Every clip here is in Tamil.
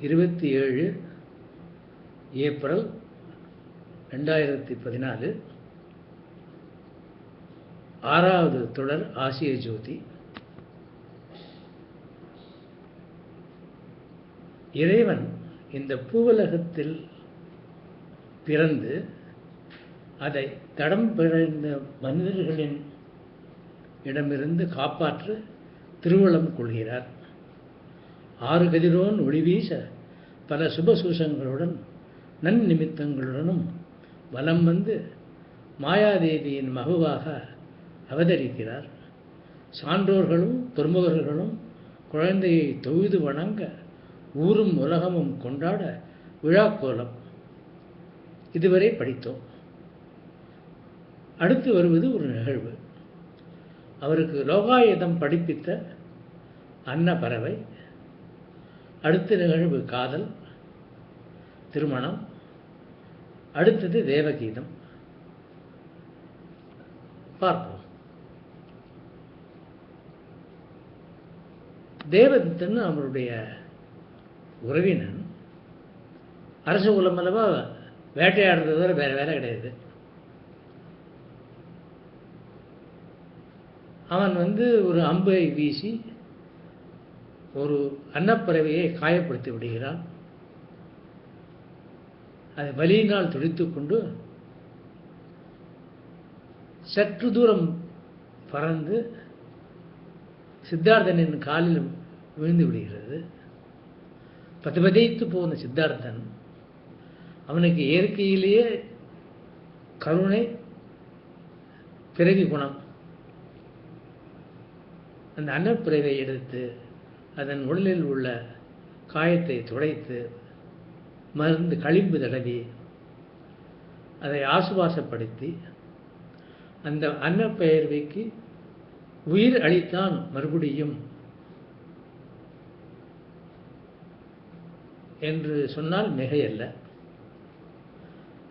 இருபத்தி ஏழு ஏப்ரல் ரெண்டாயிரத்தி பதினாலு. ஆறாவது தொடர் ஆசிய ஜோதி. இறைவன் இந்த பூவலகத்தில் பிறந்து அதை தடம் பிறந்த மனிதர்களின் இடமிருந்து காப்பாற்ற திருவள்ளம் கொள்கிறார். ஆறு கதிரோன் ஒளிவீச பல சுபசூசங்களுடன் நன்னிமித்தங்களுடனும் வலம் வந்து மாயாதேவியின் மகுவாக அவதரிக்கிறார். சான்றோர்களும் துறமுகர்களும் குழந்தையை தொழுது வணங்க ஊரும் உலகமும் கொண்டாட விழாக்கோலம். இதுவரை படித்தோம். அடுத்து வருவது ஒரு நிகழ்வு. அவருக்கு லோகாயுதம் படிப்பித்த அன்னப்பறவை அடுத்த நிகழ்வு காதல் திருமணம் அடுத்தது தேவகீதம். பார்ப்போம். தேவதத்தன் அவருடைய உறவினன் அரச குலம் அல்லவா வேட்டையாடுறது தவிர வேற வேலை கிடையாது. அவன் வந்து ஒரு அம்பை வீசி ஒரு அன்னப்பறவையை காயப்படுத்தி விடுகிறான் அதை வலியினால் துடித்துக்கொண்டு சற்று தூரம் பறந்து சித்தார்த்தனின் காலில் விழுந்து விடுகிறது. பதபதைத்து போன சித்தார்த்தன் அவனுக்கு இயற்கையிலேயே கருணை பிறவி குணம். அந்த அன்னப்பிறவை எடுத்து அதன் உடலில் உள்ள காயத்தை துடைத்து மருந்து களிம்பு தடவி அதை ஆசுவாசப்படுத்தி அந்த அன்னப்பெயர்வைக்கு உயிர் அளித்தான் மறுபடியும் என்று சொன்னால் மிகையல்ல.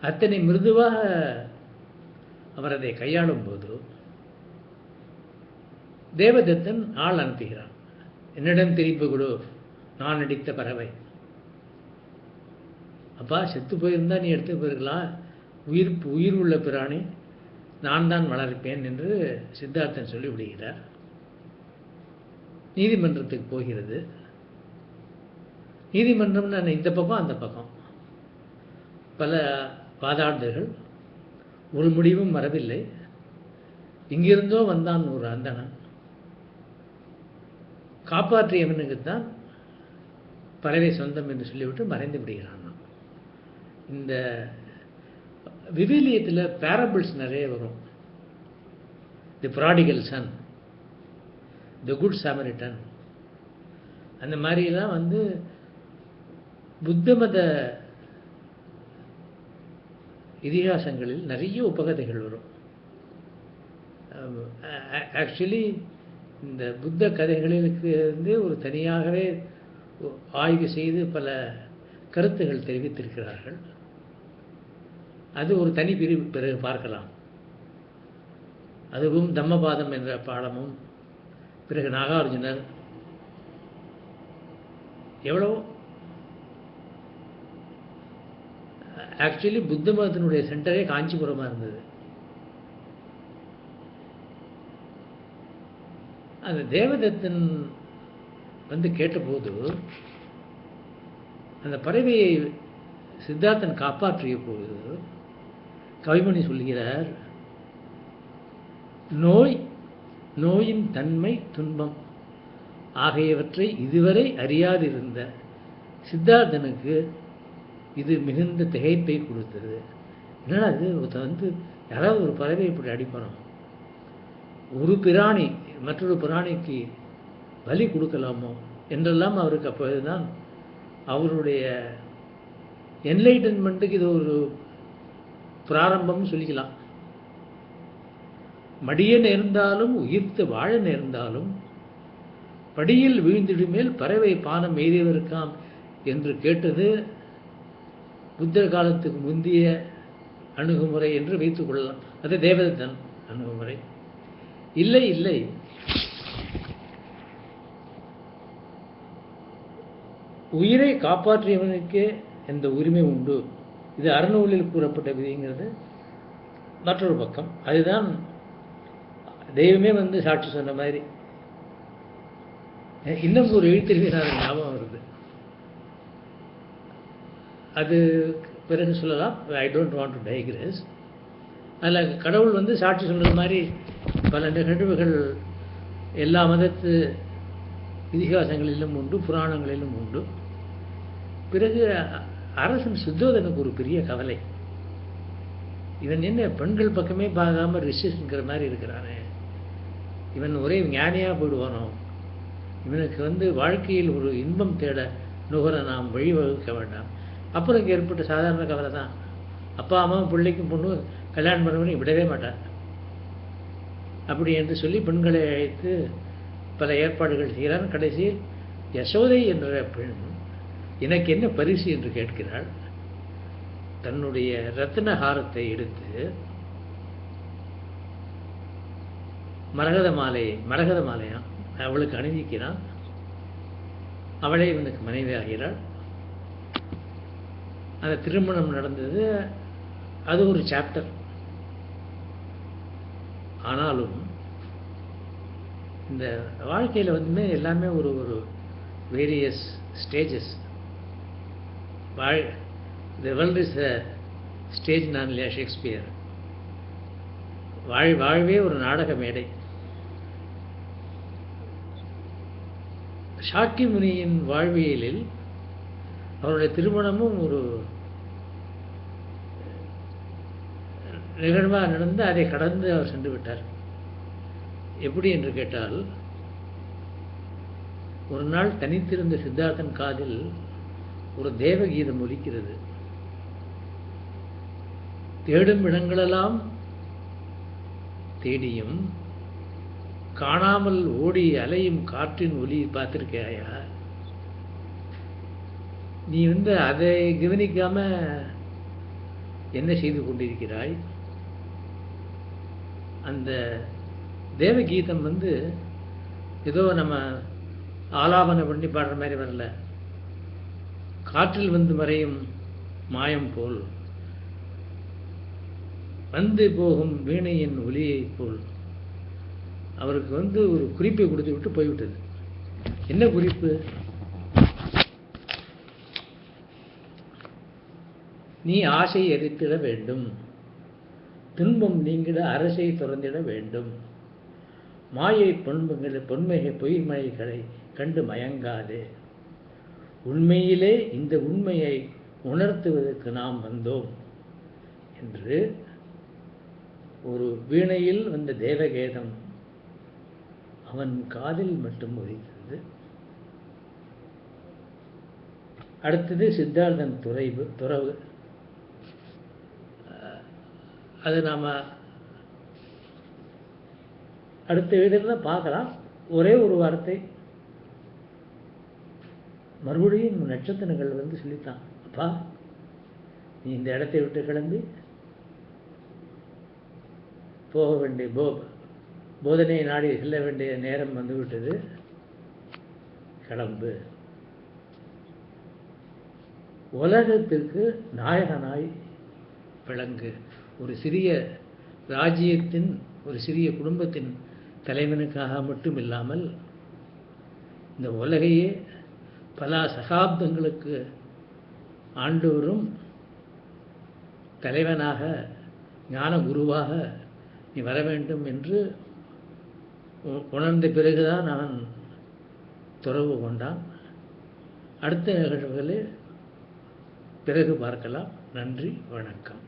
அத்தனை மிருதுவாக அவர் அதை கையாளும் போது தேவதத்தன் ஆள் அனுப்புகிறான். என்னிடம் திருப்பி கொடு. நான் அடித்த பறவை. அப்பா செத்து போயிருந்தா நீ எடுத்து போயிருக்கலாம். உயிர் உயிர் உள்ள பிராணி. நான் தான் வளர்ப்பேன் என்று சித்தார்த்தன் சொல்லி விடுகிறார். நீதிமன்றத்துக்கு போகிறது. நீதிமன்றம்னு இந்த பக்கம் அந்த பக்கம். பல வாதாடுதல்கள் ஒரு முடிவும் வரவில்லை. இங்கிருந்தோ வந்தான் ஒரு அந்தணன். காப்பாற்றியவனுக்கு தான் பறவை சொந்தம் என்று சொல்லிவிட்டு மறைந்து விடுகிறான் இந்த விவிலியத்தில் பேரபிள்ஸ் நிறைய வரும். The prodigal son the good Samaritan அந்த மாதிரிலாம் வந்து புத்த மத இதிகாசங்களில் நிறைய உபகதைகள் வரும். Um, ஆக்சுவலி இந்த புத்த கதைகளுக்கு வந்து ஒரு தனியாகவே ஆய்வு செய்து பல கருத்துகள் தெரிவித்திருக்கிறார்கள். அது ஒரு தனி பிரிவு பிறகு பார்க்கலாம். அதுவும் தம்மபாதம் என்ற பாடமும் பிறகு நாகார்ஜுனர். எவ்வளோ ஆக்சுவலி புத்த மதத்தினுடைய சென்டரே காஞ்சிபுரமாக இருந்தது. அந்த தேவதத்தன் வந்து கேட்டபோது அந்த பறவையை சித்தார்த்தன் காப்பாற்றிய போது கவிமணி சொல்கிறார் நோய் நோயின் தன்மை துன்பம் ஆகியவற்றை இதுவரை அறியாதிருந்த சித்தார்த்தனுக்கு இது மிகுந்த திகைப்பை கொடுத்தது. என்னடா இது? வந்து யாராவது ஒரு பறவை இப்படி அடிப்படும் ஒரு பிராணி மற்றொரு பிராணிக்கு பலி கொடுக்கலாமோ என்றெல்லாம் அவருக்கு அப்போதுதான் அவருடைய என்லைட்டன்மெண்ட்டுக்கு இது ஒரு பிராரம்பம்னு சொல்லிக்கலாம். மடிய நேர்ந்தாலும் உயிர்த்து வாழ நேர்ந்தாலும் படியில் வீழ்ந்திடுமேல் பறவை பானம் எய்தியவருக்காம் என்று கேட்டது புத்தர் காலத்துக்கு முந்திய அணுகுமுறை என்று வைத்துக் கொள்ளலாம். அது தேவதத்தன் அணுகுமுறை. இல்லை இல்லை. உயிரை காப்பாற்றியவனுக்கே இந்த உரிமை உண்டு. இது அறநூலில் கூறப்பட்ட விதிங்கிறது. மற்றொரு பக்கம் அதுதான் தெய்வமே வந்து சாட்சி சொன்ன மாதிரி. இன்னும் ஒரு எழுத்திருக்கிறார் ஞாபகம் வருது. அது பிறகு சொல்லலாம். I don't want to digress அதில் கடவுள் வந்து சாட்சி சொல்கிறது மாதிரி பல நிகழ்வுகள் எல்லா மதத்து இதிகாசங்களிலும் உண்டு புராணங்களிலும் உண்டு. பிறகு அரசன் சுத்தோதனுக்கு ஒரு பெரிய கவலை. இவன் என்ன பெண்கள் பக்கமே பார்க்காம ரிஷிங்கிற மாதிரி இருக்கிறானே. இவன் ஒரே ஞானியாக போயிடுவானோ? இவனுக்கு வந்து வாழ்க்கையில் ஒரு இன்பம் தேட நுகர நாம் வழிவகுக்க வேண்டாம். அப்புறம் ஏற்பட்ட சாதாரண கவலை தான் அப்பா அம்மா பிள்ளைக்கும் பொண்ணு கல்யாணம் பண்ணவனே விடவே மாட்டார் அப்படி என்று சொல்லி பெண்களை அழைத்து பல ஏற்பாடுகள் செய்கிறான். கடைசியில் யசோதை என்ற பெண் எனக்கு என்ன பரிசு என்று கேட்கிறாள். தன்னுடைய ரத்ன ஹாரத்தை எடுத்து மரகத மாலை மரகத மாலையாம் அவளுக்கு அணிவிக்கிறான். அவளே இவனுக்கு மனைவி ஆகிறாள் அந்த திருமணம் நடந்தது. அது ஒரு சாப்டர் ஆனாலும் இந்த வாழ்க்கையில் வந்து எல்லாமே ஒரு ஒரு various stages all the world is a stage நான் இல்லையா ஷேக்ஸ்பியர் வாழ் வாழ்வே ஒரு நாடக மேடை. ஷாக்கி முனியின் வாழ்வியலில் அவருடைய திருமணமும் ஒரு நிகழ்வாக நடந்து அதை கடந்து அவர் சென்று விட்டார். எப்படி என்று கேட்டால் ஒரு நாள் தனித்திருந்த சித்தார்த்தன் காதில் ஒரு தேவகீதம் ஒலிக்கிறது. தேடும் இடங்களெல்லாம் தேடியும் காணாமல் ஓடி அலையும் காற்றின் ஒலி பார்த்திருக்கையா நீ வந்து அதை கவனிக்காம என்ன செய்து கொண்டிருக்கிறாய்? அந்த தேவகீதம் வந்து ஏதோ நம்ம ஆலாபனை பண்ணி பாடுற மாதிரி வரல. காற்றில் வந்து மறையும் மாயம் போல். வந்து போகும் வீணையின் ஒலியைப் போல். அவருக்கு வந்து ஒரு குறிப்பை கொடுத்து விட்டு போய்விட்டது. என்ன குறிப்பு? நீ ஆசை எரித்திட வேண்டும். துன்பம் நீங்கிட அரசை துறந்திட வேண்டும். மாயை பொன்பங்களை பொன்மையை பொய்மழைகளை கண்டு மயங்காதே. உண்மையிலே இந்த உண்மையை உணர்த்துவதற்கு நாம் வந்தோம் என்று ஒரு வீணையில் வந்த தேவகேதம் அவன் காதில் மட்டும் ஒலித்தது அடுத்தது சித்தார்த்தன் துறைவு துறவு அது நாம் அடுத்த வீடியோவில் பார்க்கலாம். ஒரே ஒரு வார்த்தை. மறுபடியும் நட்சத்திரங்கள் வந்து சொல்லித்தான். அப்பா நீ இந்த இடத்தை விட்டு கிளம்பி போக வேண்டிய போ போதனை நாடி செல்ல வேண்டிய நேரம் வந்துவிட்டது. கிளம்பு. உலகத்திற்கு நாயகனாய் விளங்கு. ஒரு சிறிய ராஜ்யத்தின் ஒரு சிறிய குடும்பத்தின் தலைவனுக்காக மட்டும் இல்லாமல் இந்த உலகையே பல சகாப்தங்களுக்கு ஆண்டவரும் தலைவனாக ஞான குருவாக நீ வர வேண்டும் என்று உணர்ந்த பிறகுதான் அவன் துறவு கொண்டான். அடுத்த நிகழ்வுகளில் பிறகு பார்க்கலாம். நன்றி வணக்கம்.